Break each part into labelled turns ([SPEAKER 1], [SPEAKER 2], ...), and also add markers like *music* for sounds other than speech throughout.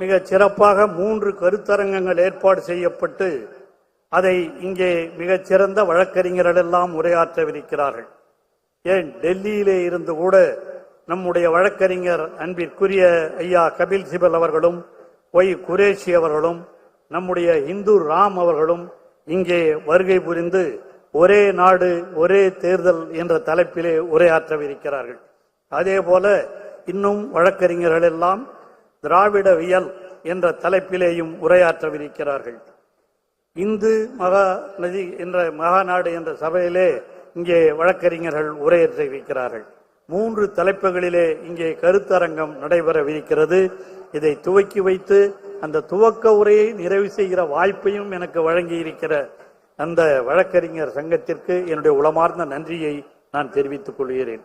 [SPEAKER 1] மிக சிறப்பாக மூன்று கருத்தரங்கங்கள் ஏற்பாடு செய்யப்பட்டு அதை இங்கே மிகச் சிறந்த வழக்கறிஞர்கள் எல்லாம் உரையாற்றவிருக்கிறார்கள். ஏன்? டெல்லியிலே இருந்து கூட நம்முடைய வழக்கறிஞர் அன்பிற்குரிய ஐயா கபில் சிபல் அவர்களும் ஒய் குரேஷி அவர்களும் நம்முடைய இந்து ராம் அவர்களும் இங்கே வருகை புரிந்து ஒரே நாடு ஒரே தேர்தல் என்ற தலைப்பிலே உரையாற்றவிருக்கிறார்கள். அதே போல இன்னும் வழக்கறிஞர்கள் எல்லாம் திராவிடவியல் என்ற தலைப்பிலேயும் உரையாற்றவிருக்கிறார்கள். இந்து மகா நதி என்ற மகாநாடு என்ற சபையிலே இங்கே வழக்கறிஞர்கள் உரையாற்றிருக்கிறார்கள் மூன்று தலைப்புகளிலே இங்கே கருத்தரங்கம் நடைபெறவிருக்கிறது. இதை துவக்கி வைத்து அந்த துவக்க உரையை நிறைவு செய்கிற வாய்ப்பையும் எனக்கு வழங்கி இருக்கிற அந்த வழக்கறிஞர் சங்கத்திற்கு என்னுடைய உளமார்ந்த நன்றியை நான் தெரிவித்துக் கொள்கிறேன்.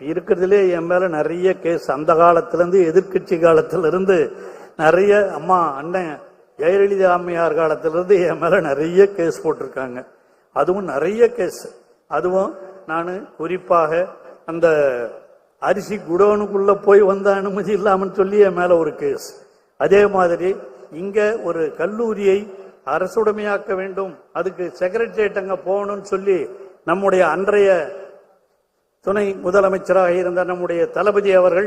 [SPEAKER 1] இருக்கிறதுலே என் மேலே நிறைய கேஸ் அந்த காலத்திலேருந்து எதிர்க்கட்சி காலத்திலிருந்து நிறைய அம்மா அண்ணன் ஜெயலலிதா அம்மையார் காலத்திலிருந்து என் மேலே நிறைய கேஸ் போட்டிருக்காங்க. அதுவும் நிறைய கேஸ் அதுவும் நான் குறிப்பாக அந்த அரிசி குடோனுக்குள்ளே போய் வந்த அனுமதி இல்லாமல் சொல்லி என் மேலே ஒரு கேஸ் அதே மாதிரி இங்கே ஒரு கல்லூரியை அரசுடைமையாக்க வேண்டும். அதுக்கு செக்ரட்டரியேட் அங்க போகணும்னு சொல்லி நம்முடைய அன்றைய துணை முதலமைச்சராக இருந்த நம்முடைய தளபதி அவர்கள்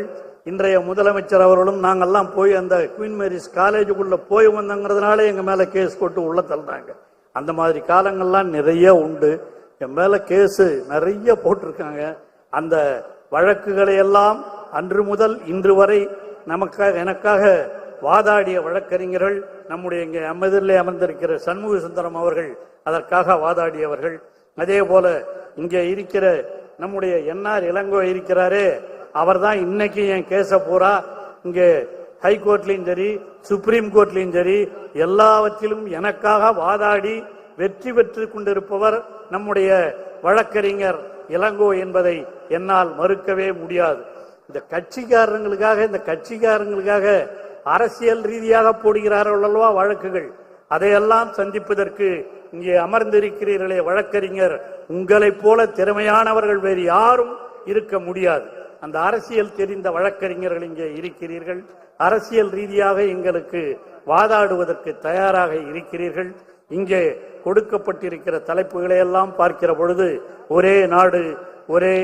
[SPEAKER 1] இன்றைய முதலமைச்சர் அவர்களும் நாங்கள்லாம் போய் அந்த குயின் மேரிஸ் காலேஜுக்குள்ள போய் வந்தங்கிறதுனால எங்க மேல கேஸ் போட்டு உள்ள தள்ளுறாங்க. அந்த மாதிரி காலங்கள்லாம் நிறைய உண்டு. என் மேல கேஸ் நிறைய போட்டிருக்காங்க. அந்த வழக்குகளை எல்லாம் அன்று முதல் இன்று வரை நமக்காக எனக்காக வாதாடிய வழக்கறிஞர்கள் நம்முடைய இங்கே அமதிலே அமர்ந்திருக்கிற சண்முக சுந்தரம் அவர்கள் அதற்காக வாதாடியவர்கள். அதே போல இங்கே இருக்கிற நம்முடைய என்ஆர் இளங்கோ இருக்கிறாரே அவர் தான் இன்னைக்கு என் கேச பூரா இங்கே ஹைகோர்ட்லையும் சரி சுப்ரீம் கோர்ட்லையும் சரி எல்லாவற்றிலும் எனக்காக வாதாடி வெற்றி பெற்று கொண்டிருப்பவர் நம்முடைய வழக்கறிஞர் இளங்கோ என்பதை என்னால் மறுக்கவே முடியாது. இந்த கட்சிக்காரங்களுக்காக இந்த கட்சிக்காரங்களுக்காக அரசியல் ரீதியாக போடுகிறார்கள் அல்லவா வழக்குகள்? அதையெல்லாம் சந்திப்பதற்கு இங்கே அமர்ந்திருக்கிறீர்களே வழக்கறிஞர் உங்களைப் போல திறமையானவர்கள் வேறு யாரும் இருக்க முடியாது. அந்த அரசியல் தெரிந்த வழக்கறிஞர்கள் இங்கே இருக்கிறீர்கள். அரசியல் ரீதியாக எங்களுக்கு வாதாடுவதற்கு தயாராக இருக்கிறீர்கள். இங்கே கொடுக்கப்பட்டிருக்கிற தலைப்புகளை எல்லாம் பார்க்கிற பொழுது ஒரே நாடு ஒரே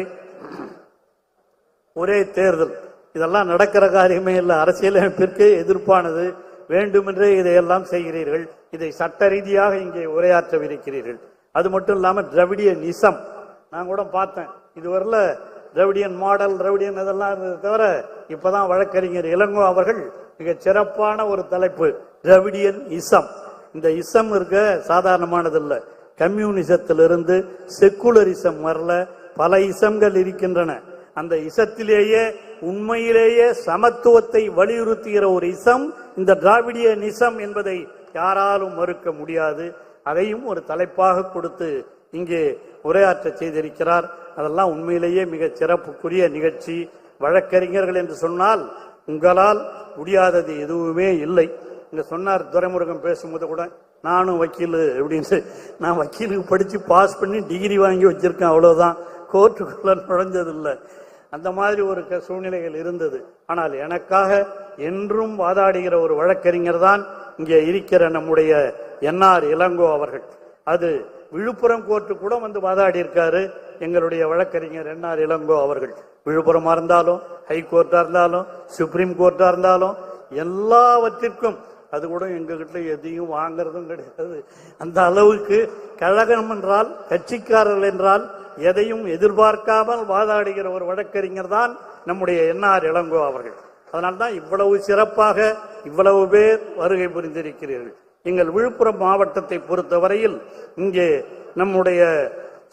[SPEAKER 1] ஒரே தேர்தல். இதெல்லாம் நடக்கிற காரியமே இல்லை. அரசியலமைப்பிற்கு எதிர்ப்பானது. வேண்டுமென்றே இதையெல்லாம் செய்கிறீர்கள். இதை சட்ட ரீதியாக இங்கே உரையாற்றவிருக்கிறீர்கள். அது மட்டும் இல்லாமல் திராவிடிய நிசம். நான் கூட பார்த்தேன். இதுவரையில் திராவிடியன் மாடல் திராவிடியன் இதெல்லாம் இருந்தது தவிர இப்போதான் வழக்கறிஞர் இளங்கோ அவர்கள் மிக சிறப்பான ஒரு தலைப்பு திராவிடியன் இசம். இந்த இசம் இருக்க சாதாரணமானது இல்ல கம்யூனிசத்திலிருந்து செக்குலரிசம் வரல. பல இசம்கள் இருக்கின்றன. அந்த இசத்திலேயே உண்மையிலேயே சமத்துவத்தை வலியுறுத்துகிற ஒரு இசம் இந்த திராவிடிய நிசம் என்பதை யாராலும் மறுக்க முடியாது. அதையும் ஒரு தலைப்பாக கொடுத்து இங்கே உரையாற்ற செய்திருக்கிறார். அதெல்லாம் உண்மையிலேயே மிக சிறப்புக்குரிய நிகழ்ச்சி. வழக்கறிஞர்கள் என்று சொன்னால் உங்களால் முடியாதது எதுவுமே இல்லை. இங்கே சொன்னார் துரைமுருகன் பேசும்போது கூட நானும் வக்கீல் அப்படின்னு. நான் வக்கீலுக்கு படித்து பாஸ் பண்ணி டிகிரி வாங்கி வச்சிருக்கேன் அவ்வளோதான் கோர்ட்டுக்குள்ளே நுழைஞ்சதில்லை. அந்த மாதிரி ஒரு க- சூழ்நிலைகள் இருந்தது. ஆனால் எனக்காக என்றும் வாதாடுகிற ஒரு வழக்கறிஞர் தான் இங்கே இருக்கிற நம்முடைய என்ஆர் இளங்கோ அவர்கள். அது விழுப்புரம் கோர்ட்டு கூட வந்து வாதாடி இருக்காரு எங்களுடைய வழக்கறிஞர் என்ஆர் இளங்கோ அவர்கள். விழுப்புரமா இருந்தாலும் ஹை கோர்ட்டா இருந்தாலும் சுப்ரீம் கோர்ட்டா இருந்தாலும் எல்லாவற்றிற்கும் அது கூட எங்ககிட்ட எதையும் வாங்குறதும் கிடையாது. அந்த அளவுக்கு கழகம் என்றால் கட்சிக்காரர்கள் என்றால் எதையும் எதிர்பார்க்காமல் வாதாடுகிற ஒரு வழக்கறிஞர் தான் நம்முடைய என்ஆர் இளங்கோ அவர்கள். அதனால்தான் இவ்வளவு சிறப்பாக இவ்வளவு பேர் வருகை புரிந்திருக்கிறீர்கள். எங்கள் விழுப்புரம் மாவட்டத்தை பொறுத்தவரையில் இங்கே நம்முடைய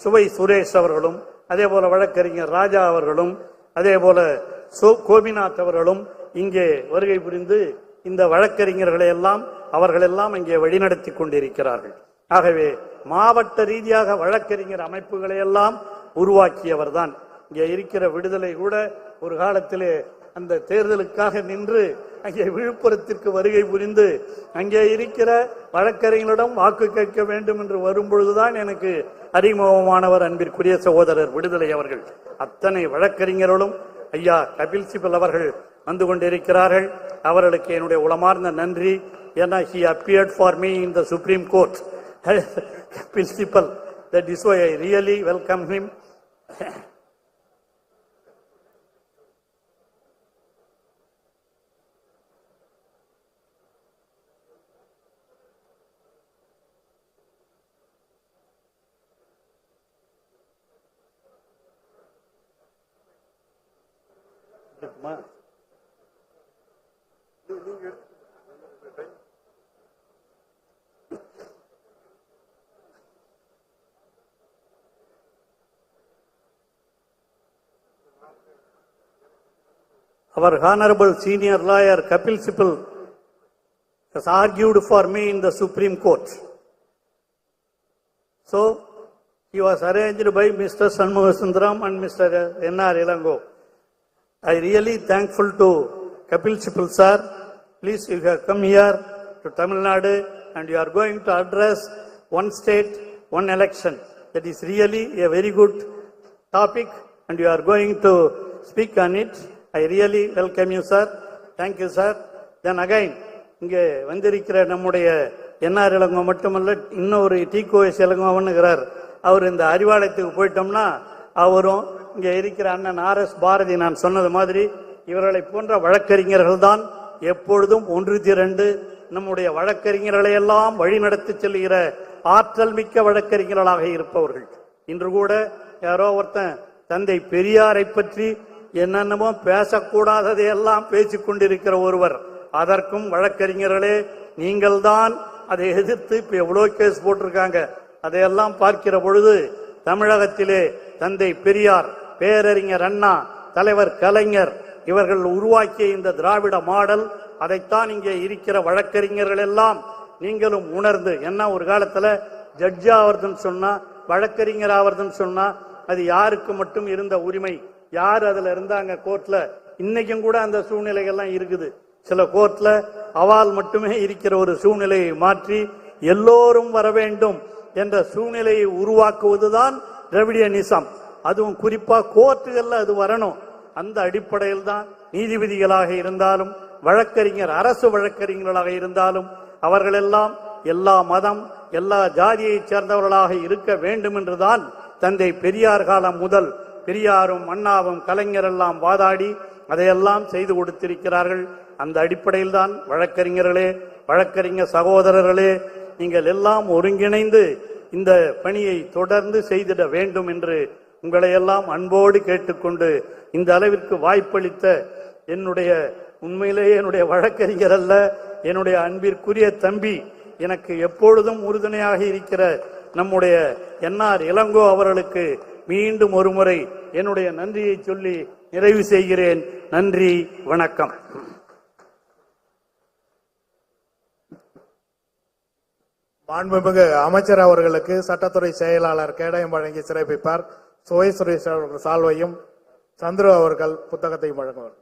[SPEAKER 1] சுவை சுரேஷ் அவர்களும் அதே போல வழக்கறிஞர் ராஜா அவர்களும் அதே போல சோ கோபிநாத் அவர்களும் இங்கே வருகை புரிந்து இந்த வழக்கறிஞர்களை எல்லாம் அவர்கள் எல்லாம் இங்கே வழிநடத்தி கொண்டிருக்கிறார்கள். ஆகவே மாவட்ட ரீதியாக வழக்கறிஞர் அமைப்புகளை எல்லாம் உருவாக்கியவர் தான் இங்கே இருக்கிற விடுதலை கூட ஒரு காலத்திலே அந்த தேர்தலுக்காக நின்று அங்கே விழுப்புரத்திற்கு வருகை புரிந்து அங்கே இருக்கிற வழக்கறிஞர்களிடம் வாக்கு கேட்க வேண்டும் என்று வரும்பொழுதுதான் எனக்கு அறிமுகமானவர் அன்பிற்குரிய சகோதரர் விடுதலை அவர்கள். அத்தனை வழக்கறிஞர்களும் ஐயா கபில் சிபல் அவர்கள் வந்து கொண்டிருக்கிறார்கள். அவர்களுக்கு என்னுடைய உளமார்ந்த நன்றி. ஏன்னா he appeared for me in the supreme court principle. That is why I really welcome him. *laughs* Our Honorable Senior Lawyer Kapil Sipal has argued for me in the Supreme Court. So, he was arranged by Mr. Shanmugasundaram and Mr. N.R. Ilango. I really thankful to Kapil Sipal sir. Please, you have come here to Tamil Nadu and you are going to address one state, one election. That is really a very good topic and you are going to speak on it. I really welcome you sir thank you sir then again இங்கே வந்திருக்கிற நம்முடைய NR Ilango மட்டுமல்ல இன்னொரு டிகோஎஸ் இளங்கோவனுங்கிறார் அவர் இந்த அறிவாலயத்துக்கு போயிட்டோம்னா அவரும் இங்கே இருக்கிற அண்ணன் ஆர் எஸ் பாரதி நான் சொன்னது மாதிரி இவர்களை போன்ற வழக்கறிஞர்கள் தான் எப்பொழுதும் ஒன்று திரண்டு நம்முடைய வழக்கறிஞர்களை எல்லாம் வழிநடத்தி செல்கிற ஆற்றல் மிக்க வழக்கறிஞர்களாக இருப்பவர்கள். இன்று கூட யாரோ ஒருத்தன் தந்தை பெரியாரை பற்றி என்னென்னமோ பேசக்கூடாததையெல்லாம் பேசி கொண்டிருக்கிற ஒருவர். அதற்கும் வழக்கறிஞர்களே நீங்கள்தான் அதை எதிர்த்து இப்ப எவ்வளோ கேஸ் போட்டிருக்காங்க. அதையெல்லாம் பார்க்கிற பொழுது தமிழகத்திலே தந்தை பெரியார் பேரறிஞர் அண்ணா தலைவர் கலைஞர் இவர்கள் உருவாக்கிய இந்த திராவிட மாடல் அதைத்தான் இங்கே இருக்கிற வழக்கறிஞர்கள் எல்லாம் நீங்களும் உணர்ந்து என்ன ஒரு காலத்தில் ஜட்ஜ் ஆவறதுன்னு சொன்னால் வழக்கறிஞர் ஆவறதுன்னு சொன்னால் அது யாருக்கு மட்டும் இருந்த உரிமை? யார் அதுல இருந்தாங்க கோர்ட்ல? இன்னைக்கும் கூட அந்த சூழ்நிலைகள்லாம் இருக்குது. சில கோர்ட்ல அவால் மட்டுமே இருக்கிற ஒரு சூழ்நிலையை மாற்றி எல்லோரும் வர வேண்டும் என்ற சூழ்நிலையை உருவாக்குவதுதான் திரவிடியனிசம் அதுவும் குறிப்பா கோர்ட்டுகள்ல அது வரணும். அந்த அடிப்படையில் தான் நீதிபதிகளாக இருந்தாலும் வழக்கறிஞர் அரசு வழக்கறிஞர்களாக இருந்தாலும் அவர்களெல்லாம் எல்லா மதம் எல்லா ஜாதியைச் சேர்ந்தவர்களாக இருக்க வேண்டும் என்றுதான் தந்தை பெரியார் காலம் முதல் பெரியாரும் அண்ணாவும் கலைஞரெல்லாம் வாதாடி அதையெல்லாம் செய்து கொடுத்திருக்கிறார்கள். அந்த அடிப்படையில் தான் வழக்கறிஞர்களே வழக்கறிஞர் சகோதரர்களே நீங்கள் எல்லாம் ஒருங்கிணைந்து இந்த பணியை தொடர்ந்து செய்திட வேண்டும் என்று உங்களை எல்லாம் அன்போடு கேட்டுக்கொண்டு இந்த அளவிற்கு வாய்ப்பளித்த என்னுடைய உண்மையிலேயே என்னுடைய வழக்கறிஞர் அல்ல என்னுடைய அன்பிற்குரிய தம்பி எனக்கு எப்பொழுதும் உறுதுணையாக இருக்கிற நம்முடைய என்ஆர் இளங்கோ அவர்களுக்கு மீண்டும் ஒருமுறை என்னுடைய நன்றியை சொல்லி நிறைவு செய்கிறேன். நன்றி வணக்கம்.
[SPEAKER 2] மாண்புமிகு அமைச்சர் அவர்களுக்கு சட்டத்துறை செயலாளர் கேடயம் வழங்கி சிறப்பிப்பார். சுவை சுரேஷ் அவர்கள் சால்வையும் சந்துரு அவர்கள் புத்தகத்தையும் வழங்குவார்.